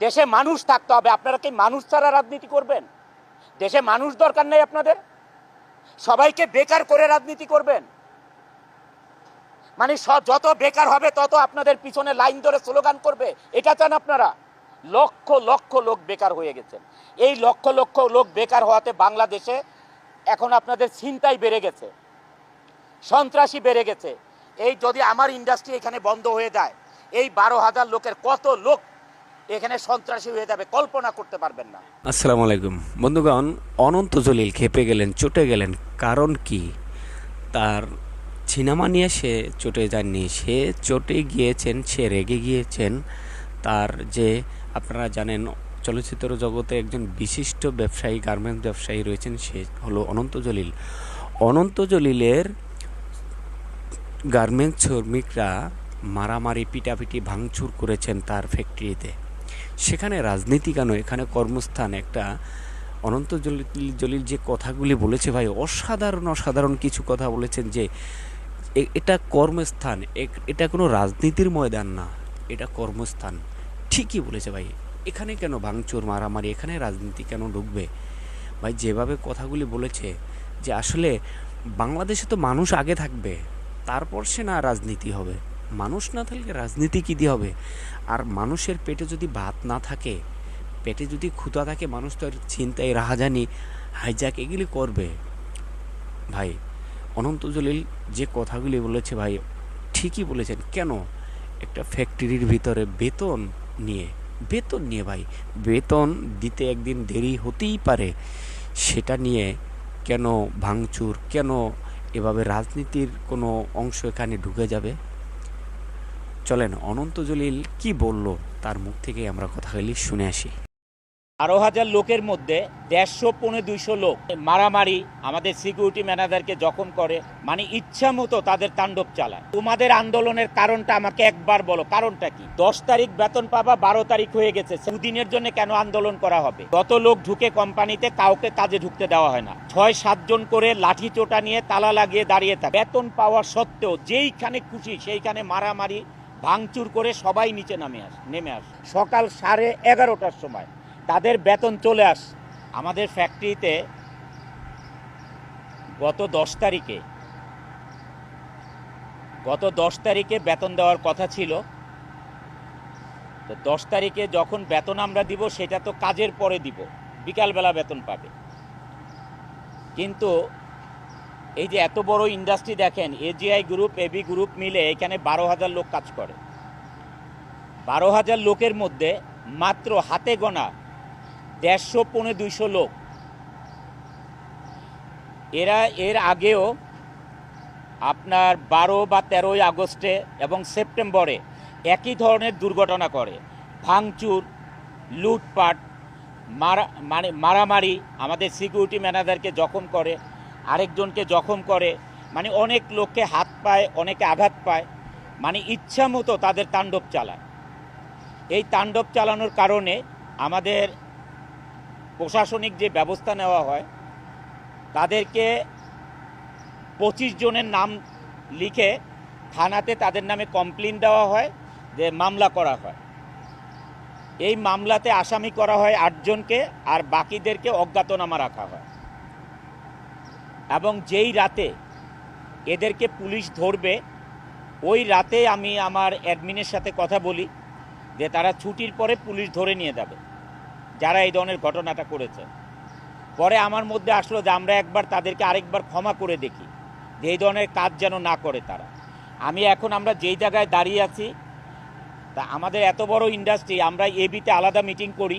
দেশে মানুষ থাকতে হবে। আপনারা কি মানুষ ছাড়া রাজনীতি করবেন? দেশে মানুষ দরকার নেই আপনাদের? সবাইকে বেকার করে রাজনীতি করবেন? মানে যত বেকার হবে, তত আপনাদের পিছনে লাইন ধরে স্লোগান করবে। এটা চান আপনারা? লক্ষ লক্ষ লোক বেকার হয়ে গেছেন। এই লক্ষ লক্ষ লোক বেকার হওয়াতে বাংলাদেশে এখন আপনাদের চিন্তাই বেড়ে গেছে। সন্ত্রাসী বেড়ে গেছে। এই যদি আমার ইন্ডাস্ট্রি এখানে বন্ধ হয়ে যায়, এই বারো হাজার লোকের কত লোক এখানে সন্ত্রাসী হয়ে যাবে, কল্পনা করতে পারবেন না। আসসালামু আলাইকুম। বন্ধুগণ, অনন্ত জলিল খেপে গেলেন, চটে গেলেন। কারণ কি? তার সিনেমা নিয়ে সে চটে যাননি, সে চটে গিয়েছেন, সে রেগে গিয়েছেন। তার যে, আপনারা জানেন, চলচ্চিত্র জগতে একজন বিশিষ্ট ব্যবসায়ী, গার্মেন্টস ব্যবসায়ী রয়েছেন, সে হলো অনন্ত জলিল। অনন্ত জলিলের গার্মেন্টস শ্রমিকরা মারামারি, পিটাপিটি, ভাঙচুর করেছেন তার ফ্যাক্টরিতে। সেখানে রাজনীতি কেন? এখানে কর্মস্থান একটা অনন্ত জলিল জলিল যে কথাগুলি বলেছে ভাই, অসাধারণ অসাধারণ কিছু কথা বলেছেন যে এটা কর্মস্থান এটা কোনো রাজনীতির ময়দান না, এটা কর্মস্থান। ঠিকই বলেছে ভাই। এখানে কেন ভাঙচুর, মারামারি, এখানে রাজনীতি কেন ঢুকবে? ভাই, যেভাবে কথাগুলি বলেছে যে আসলে বাংলাদেশে তো মানুষ আগে থাকবে, তারপর সে না রাজনীতি হবে। মানুষ না থাকলে রাজনীতি কী দিয়ে হবে? আর মানুষের পেটে যদি ভাত না থাকে, পেটে যদি ক্ষুধা থাকে, মানুষ তো আর চিন্তায় রাহাজানি হাইজাক এগুলি করবে। ভাই, অনন্ত জলিল যে কথাগুলি বলেছে ভাই, ঠিকই বলেছেন। কেন? একটা ফ্যাক্টরির ভিতরে বেতন নিয়ে বেতন নিয়ে ভাই, বেতন দিতে একদিন দেরি হতেই পারে। সেটা নিয়ে কেন ভাঙচুর? কেন এভাবে রাজনীতির কোনো অংশ এখানে ঢুকে যাবে? চলেন, অনন্ত জলিল কি বলল তার মুখ থেকে আমরা কথাগুলি শুনে আসি। বারো হাজার লোকের মধ্যে দেড়শো পৌনে দুইশো লোক মারামারি আমাদের সিকিউরিটি ম্যানেজারকে জখম করে মানে ইচ্ছা মতো তাদের তাণ্ডব চালায়। তোমাদের আন্দোলনের কারণটা আমাকে একবার বলো, কারণটা কি? দশ তারিখ বেতন পাবা, বারো তারিখ হয়ে গেছে, দুদিনের জন্য কেন আন্দোলন করা হবে? যত লোক ঢুকে কোম্পানিতে, কাউকে কাজে ঢুকতে দেওয়া হয় না। ছয় সাতজন করে লাঠি চোটা নিয়ে তালা লাগিয়ে দাঁড়িয়ে থাকে। বেতন পাওয়া সত্ত্বেও যেইখানে খুশি সেইখানে মারামারি ভাঙচুর করে সবাই নিচে নামে আস, নেমে আস। সকাল সাড়ে এগারোটার সময় তাদের বেতন চলে আস। আমাদের ফ্যাক্টরিতে গত দশ তারিখে, গত দশ তারিখে বেতন দেওয়ার কথা ছিল। তো দশ তারিখে যখন বেতন আমরা দিব, সেটা তো কাজের পরে দিব। বিকালবেলা বেতন পাবে। কিন্তু এই যে এত বড় ইন্ডাস্ট্রি দেখেন এজিআই গ্রুপ এবি গ্রুপ মিলে এখানে বারো হাজার লোক কাজ করে। বারো হাজার লোকের মধ্যে মাত্র হাতে গোনা দেড়শো পৌনে দুইশো লোক। এরা এর আগেও আপনার বারো বা তেরোই আগস্টে এবং সেপ্টেম্বরে একই ধরনের দুর্ঘটনা করে। ভাঙচুর, লুটপাট, মারা মানে মারামারি আমাদের সিকিউরিটি ম্যানেজারকে জখম করে। আরেকজনকে জখম করে মানে অনেক লোককে হাত পায়, অনেকে আঘাত পায় মানে ইচ্ছা মতো তাদের তাণ্ডব চালায়। এই তাণ্ডব চালানোর কারণে আমাদের প্রশাসনিক যে ব্যবস্থা নেওয়া হয়, তাদেরকে পঁচিশ জনের নাম লিখে থানাতে তাদের নামে কমপ্লেন দেওয়া হয়, যে মামলা করা হয়। এই মামলাতে আসামি করা হয় আটজনকে আর বাকিদেরকে অজ্ঞাতনামা রাখা হয়। এবং যেই রাতে এদেরকে পুলিশ ধরবে, ওই রাতে আমি আমার অ্যাডমিনের সাথে কথা বলি, যে তারা ছুটির পরে পুলিশ ধরে নিয়ে যাবে, যারা এই ধরনের ঘটনাটা করেছে। পরে আমার মধ্যে আসলো যে আমরা একবার তাদেরকে আরেকবার ক্ষমা করে দেখি, যে এই ধরনের কাজ যেন না করে তারা। আমি এখন আমরা যেই জায়গায় দাঁড়িয়ে আছি, তা আমাদের এত বড় ইন্ডাস্ট্রি আমরা এবিতে আলাদা মিটিং করি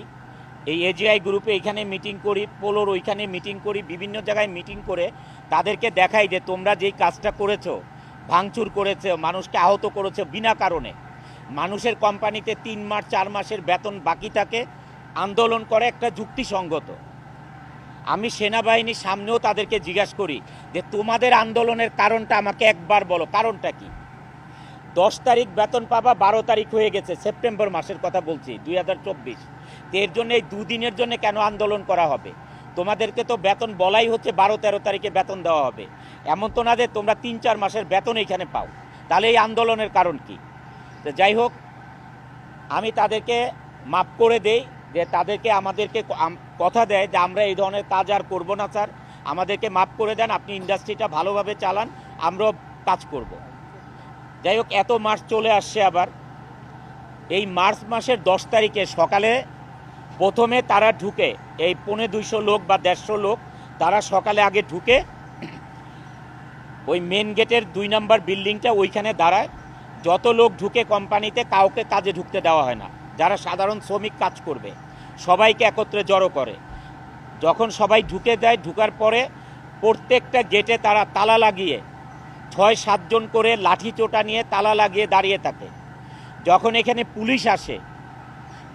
এই এজিআই গ্রুপে এখানে মিটিং করি পোলোর ওইখানে মিটিং করি, বিভিন্ন জায়গায় মিটিং করে তাদেরকে দেখাই যে তোমরা যেই কাজটা করেছ, ভাঙচুর করেছ, মানুষকে আহত করেছ বিনা কারণে। মানুষের কোম্পানিতে তিন মাস, চার মাসের বেতন বাকি থাকে, আন্দোলন করে একটা যুক্তিসঙ্গত। আমি সেনাবাহিনীর সামনেও তাদেরকে জিজ্ঞাসা করি যে তোমাদের আন্দোলনের কারণটা আমাকে একবার বলো, কারণটা কি? দশ তারিখ বেতন পাবা, বারো তারিখ হয়ে গেছে, সেপ্টেম্বর মাসের কথা বলছি, দুই হাজার চব্বিশ। এর জন্য এই দুদিনের জন্য কেন আন্দোলন করা হবে? তোমাদেরকে তো বেতন বলাই হচ্ছে বারো তেরো তারিখে বেতন দেওয়া হবে। এমন তো না যে তোমরা তিন চার মাসের বেতন এখানে পাও। তাহলে এই আন্দোলনের কারণ কি? তো যাই হোক, আমি তাদেরকে মাফ করে দেই যে তাদেরকে আমাদেরকে কথা দেয় যে আমরা এই ধরনের কাজ আর করব না, স্যার। আমাদেরকে মাফ করে দেন, আপনি ইন্ডাস্ট্রিটা ভালোভাবে চালান, আমরাও কাজ করব। যাই হোক, এত মাস চলে আসছে আবার। এই মার্চ মাসের দশ তারিখে সকালে প্রথমে তারা ঢুকে, এই পৌনে দুইশো লোক বা দেড়শো লোক, তারা সকালে আগে ঢুকে, ওই মেন গেটের দুই নম্বর বিল্ডিংটা ওইখানে দাঁড়ায়। যত লোক ঢুকে কোম্পানিতে, কাউকে কাজে ঢুকতে দেওয়া হয় না। যারা সাধারণ শ্রমিক কাজ করবে, সবাইকে একত্রে জড়ো করে। যখন সবাই ঢুকে দেয় ঢুকার পরে প্রত্যেকটা গেটে তারা তালা লাগিয়ে, ছয় সাতজন করে লাঠি চোটা নিয়ে তালা লাগিয়ে দাঁড়িয়ে থাকে। যখন এখানে পুলিশ আসে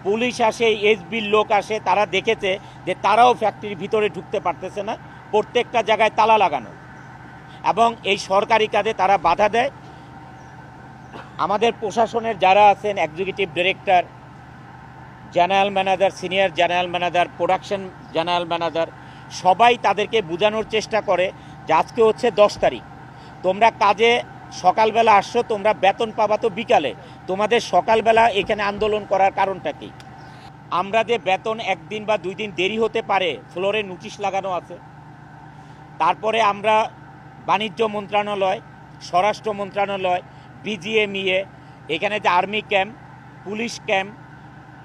পুলিশ আসে এসবির লোক আসে, তারা দেখেছে যে তারাও ফ্যাক্টরির ভিতরে ঢুকতে পারতেছে না, প্রত্যেকটা জায়গায় তালা লাগানো। এবং এই সরকারি কাজে তারা বাধা দেয়। আমাদের প্রশাসনের যারা আছেন executive director general manager senior general manager production general manager সবাই তাদেরকে বোঝানোর চেষ্টা করে যে আজকে হচ্ছে দশ তারিখ। তোমরা কাজে সকালবেলা আসছো, তোমরা বেতন পাবা তো বিকালে। তোমাদের সকালবেলা এখানে আন্দোলন করার কারণটা কি? আমরা যে বেতন একদিন বা দুই দিন দেরি হতে পারে, ফ্লোরে নোটিশ লাগানো আছে। তারপরে আমরা বাণিজ্য মন্ত্রণালয়, স্বরাষ্ট্র মন্ত্রণালয়, বিজিএমইএ, এখানে যে army camp, police camp,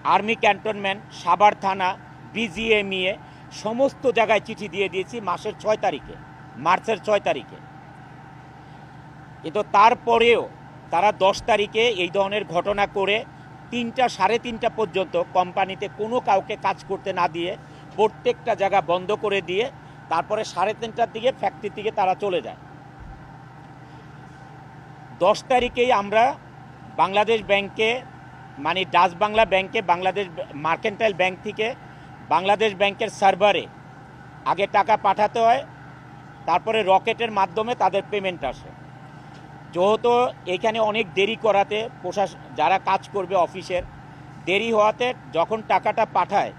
army cantonment, Savar থানা, বিজিএমইএ, সমস্ত জায়গায় চিঠি দিয়ে দিয়েছি মাসের ছয় তারিখে, মার্চের ছয় তারিখে। কিন্তু তারপরেও তারা দশ তারিখে এই ধরনের ঘটনা করে তিনটা, সাড়ে তিনটা পর্যন্ত কোম্পানিতে কোনো কাউকে কাজ করতে না দিয়ে প্রত্যেকটা জায়গা বন্ধ করে দিয়ে তারপরে সাড়ে তিনটার দিকে ফ্যাক্টরি থেকে তারা চলে যায়। দশ তারিখেই আমরা বাংলাদেশ ব্যাংকে মানে ডাচ বাংলা ব্যাংকে, বাংলাদেশ মার্কেন্টাইল ব্যাংক থেকে বাংলাদেশ ব্যাংকের সার্ভারে আগে টাকা পাঠাতে হয়, তারপরে রকেটের মাধ্যমে তাদের পেমেন্ট আসে। যেহেতু এখানে অনেক দেরি করাতে প্রশাসন যারা কাজ করবে অফিসের, দেরি হওয়াতে যখন টাকাটা পাঠায়,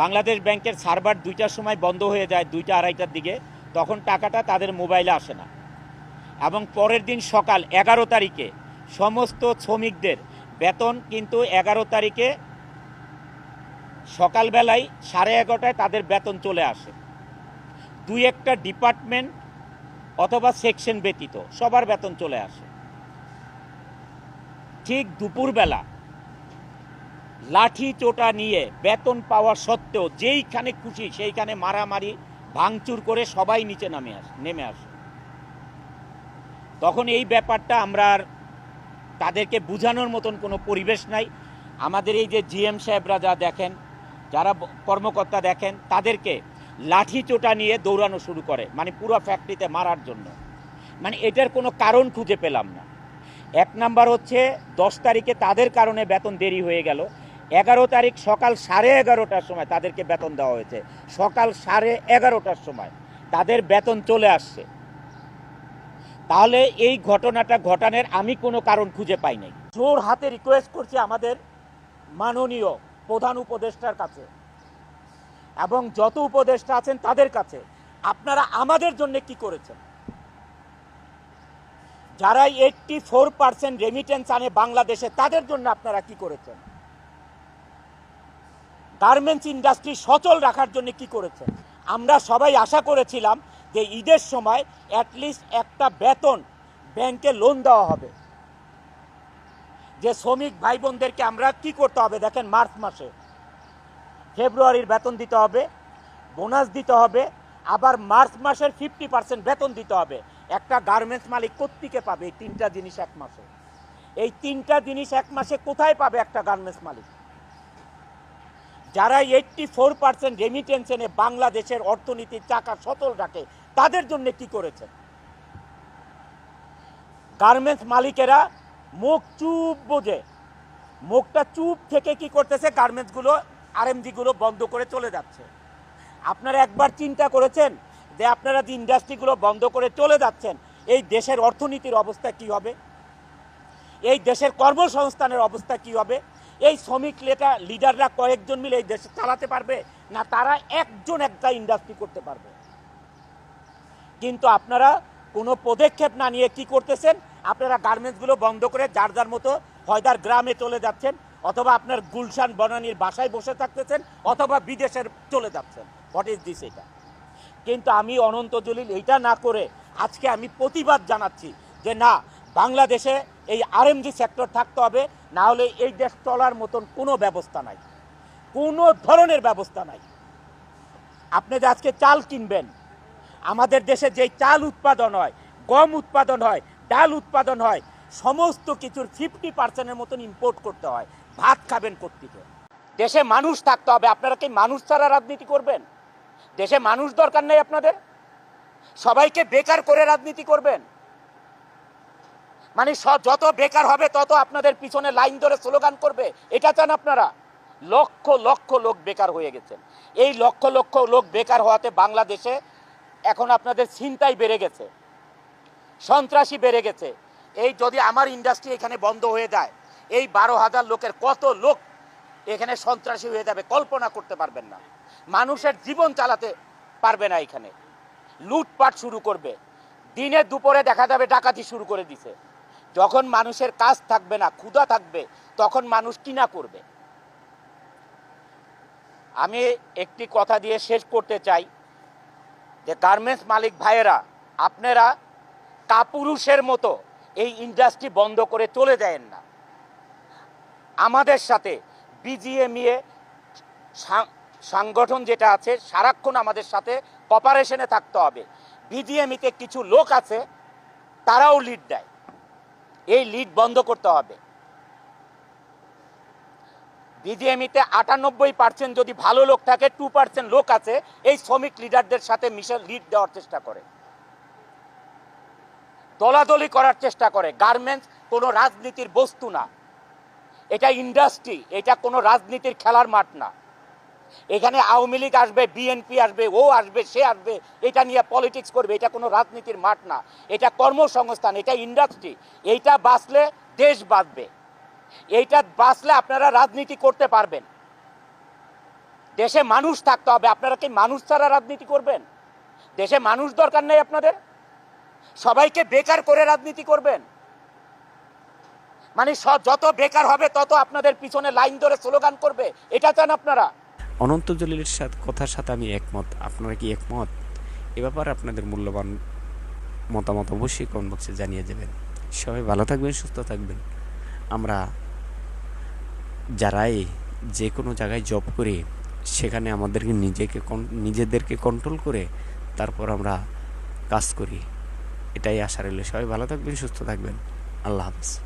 বাংলাদেশ ব্যাংকের সার্ভার দুইটার সময় বন্ধ হয়ে যায় দুইটা আড়াইটার দিকে, তখন টাকাটা তাদের মোবাইলে আসে না। এবং পরের দিন সকাল এগারো তারিখে সমস্ত শ্রমিকদের বেতন কিন্তু এগারো তারিখে সকালবেলায় সাড়ে এগারোটায় তাদের বেতন চলে আসে। দুই একটা ডিপার্টমেন্ট অথবা সেকশন ব্যতীত, সবার বেতন চলে আসে। ঠিক দুপুরবেলা লাঠি চোটা নিয়ে বেতন পাওয়া সত্ত্বেও যেইখানে খুশি সেইখানে মারামারি, ভাঙচুর করে সবাই নিচে নামে আসে, নেমে আসে। তখন এই ব্যাপারটা আমরা আর তাদেরকে বোঝানোর মতন কোনো পরিবেশ নাই। আমাদের এই যে জিএম সাহেবরা যা দেখেন, যারা কর্মকর্তা দেখেন, তাদেরকে লাঠি চোটা নিয়ে দৌড়ানো শুরু করে মানে পুরো ফ্যাক্টরিতে মারার জন্য। মানে এটার কোনো কারণ খুঁজে পেলাম না। এক নাম্বার হচ্ছে, দশ তারিখে তাদের কারণে বেতন দেরি হয়ে গেল। এগারো তারিখ সকাল সাড়ে এগারোটার সময় তাদেরকে বেতন দেওয়া হয়েছে। সকাল সাড়ে এগারোটার সময় তাদের বেতন চলে আসছে। তাহলে এই ঘটনাটা ঘটানোর আমি কোনো কারণ খুঁজে পাই নাই। জোর হাতে রিকোয়েস্ট করছি আমাদের মাননীয় প্রধান উপদেষ্টার কাছে। এবং যত উপদেষ্টা আছেন তাদের কাছে, আপনারা আমাদের জন্য কি করেছেন? যারা এইটটি ফোর পার্সেন্ট রেমিটেন্স আনে বাংলাদেশে, তাদের জন্য আপনারা কি করেছেন? গার্মেন্টস ইন্ডাস্ট্রি সচল রাখার জন্য কি করেছেন? আমরা সবাই আশা করেছিলাম যে ঈদের সময় অ্যাটলিস্ট একটা বেতন ব্যাংকে লোন দেওয়া হবে। যে শ্রমিক ভাই বোনদেরকে আমরা কি করতে হবে দেখেন, মার্চ মাসে। ফেব্রুয়ারির বেতন দিতে হবে, বোনাস দিতে হবে, আবার মার্চ মাসের ফিফটি পার্সেন্ট বেতন দিতে হবে। একটা গার্মেন্টস মালিক কোত্থেকে পাবে? এই তিনটা জিনিস এক মাসে। এই তিনটা জিনিস এক মাসে কোথায় পাবে একটা গার্মেন্টস মালিক? যারা এইটটি ফোর পার্সেন্ট রেমিটেন্স এনে বাংলাদেশের অর্থনীতির চাকা সচল রাখে, তাদের জন্য কি করেছেন গার্মেন্টস মালিকেরা মুখ চুপ বোঝে। মুখটা চুপ থেকে কি করতেছে? গার্মেন্টসগুলো আরএমজিগুলো বন্ধ করে চলে যাচ্ছে। আপনারা একবার চিন্তা করেছেন যে আপনারা যে ইন্ডাস্ট্রিগুলো বন্ধ করে চলে যাচ্ছেন, এই দেশের অর্থনীতির অবস্থা কি হবে? এই দেশের কর্মসংস্থানের অবস্থা কি হবে? এই শ্রমিক লেটা লিডাররা কয়েকজন মিলে এই দেশে চালাতে পারবে? না তারা একজন একটা ইন্ডাস্ট্রি করতে পারবে? কিন্তু আপনারা কোনো পদক্ষেপ না নিয়ে কি করতেছেন? আপনারা গার্মেন্টসগুলো বন্ধ করে যার যার মতো হয়দার গ্রামে চলে যাচ্ছেন। অথবা আপনার গুলশান বনানীর বাসায় বসে থাকতেছেন, অথবা বিদেশের চলে যাচ্ছেন। হোয়াট ইজ দিস এটা? কিন্তু আমি অনন্ত জলিল এইটা না করে আজকে আমি প্রতিবাদ জানাচ্ছি যে না, বাংলাদেশে এই আরএমজি সেক্টর থাকতে হবে, না হলে এই দেশ চলার মতন কোনো ব্যবস্থা নাই। কোনো ধরনের ব্যবস্থা নাই। আপনি যে আজকে চাল কিনবেন, আমাদের দেশে যেই চাল উৎপাদন হয়, গম উৎপাদন হয়, ডাল উৎপাদন হয়, সমস্ত কিছুর ফিফটি পার্সেন্টের মতন ইম্পোর্ট করতে হয়। ভাত খাবেন কোথেকে দেশে মানুষ থাকতে হবে। আপনারা কি মানুষ ছাড়া রাজনীতি করবেন? দেশে মানুষ দরকার নেই আপনাদের? সবাইকে বেকার করে রাজনীতি করবেন? মানে যত বেকার হবে, তত আপনাদের পিছনে লাইন ধরে স্লোগান করবে। এটা চান আপনারা? লক্ষ লক্ষ লোক বেকার হয়ে গেছেন। এই লক্ষ লক্ষ লোক বেকার হওয়াতে বাংলাদেশে এখন আপনাদের চিন্তাই বেড়ে গেছে। সন্ত্রাসী বেড়ে গেছে। এই যদি আমার ইন্ডাস্ট্রি এখানে বন্ধ হয়ে যায় এই বারো হাজার লোকের কত লোক এখানে সন্ত্রাসী হয়ে যাবে কল্পনা করতে পারবেন না। মানুষের জীবন চালাতে পারবে না এখানে। লুটপাট শুরু করবে। দিনে দুপুরে দেখা যাবে ডাকাতি শুরু করে দিছে। যখন মানুষের কাজ থাকবে না, ক্ষুধা থাকবে, তখন মানুষ কিনা করবে? আমি একটি কথা দিয়ে শেষ করতে চাই যে গার্মেন্টস মালিক ভাইয়েরা, আপনারা কাপুরুষের মতো এই ইন্ডাস্ট্রি বন্ধ করে চলে দেন না। আমাদের সাথে বিজিএমইএ সংগঠন যেটা আছে, সারাক্ষণ আমাদের সাথে কপারেশনে থাকতে হবে। বিজিএমইতে কিছু লোক আছে, তারাও লিড দেয়। এই লিড বন্ধ করতে হবে। বিজিএমইতে আটানব্বই পার্সেন্ট যদি ভালো লোক থাকে টু পার্সেন্ট লোক আছে, এই শ্রমিক লিডারদের সাথে মিশে লিড দেওয়ার চেষ্টা করে। দলাদলি করার চেষ্টা করে। গার্মেন্টস কোনো রাজনীতির বস্তু না। এটা ইন্ডাস্ট্রি, এটা কোনো রাজনীতির খেলার মাঠ না। এখানে আওয়ামী লীগ আসবে, বিএনপি আসবে, ও আসবে, সে আসবে, এটা নিয়ে পলিটিক্স করবে, এটা কোনো রাজনীতির মাঠ না। এটা কর্মসংস্থান, এটা ইন্ডাস্ট্রি, এইটা বাঁচলে দেশ বাঁচবে। এইটা বাঁচলে আপনারা রাজনীতি করতে পারবেন। দেশে মানুষ থাকতে হবে, আপনারা কি মানুষ ছাড়া রাজনীতি করবেন? দেশে মানুষ দরকার নেই আপনাদের? সবাইকে বেকার করে রাজনীতি করবেন? মানে স- যত বেকার হবে, তত আপনাদের পিছনে লাইন ধরে স্লোগান করবে। এটা চান আপনারা? অনন্ত জলিলের সাথে, কথার সাথে আমি একমত। আপনারা কি একমত? এ ব্যাপারে আপনাদের মূল্যবান মতামত অবশ্যই কমেন্ট বক্সে জানিয়ে দেবেন। সবাই ভালো থাকবেন, সুস্থ থাকবেন। আমরা যারাই যে কোনো জায়গায় জব করি, সেখানে আমাদেরকে নিজেকে নিজেদেরকে কন্ট্রোল করে তারপর আমরা কাজ করি। এটাই আশা রইল। সবাই ভালো থাকবেন, সুস্থ থাকবেন। আল্লাহ হাফিজ।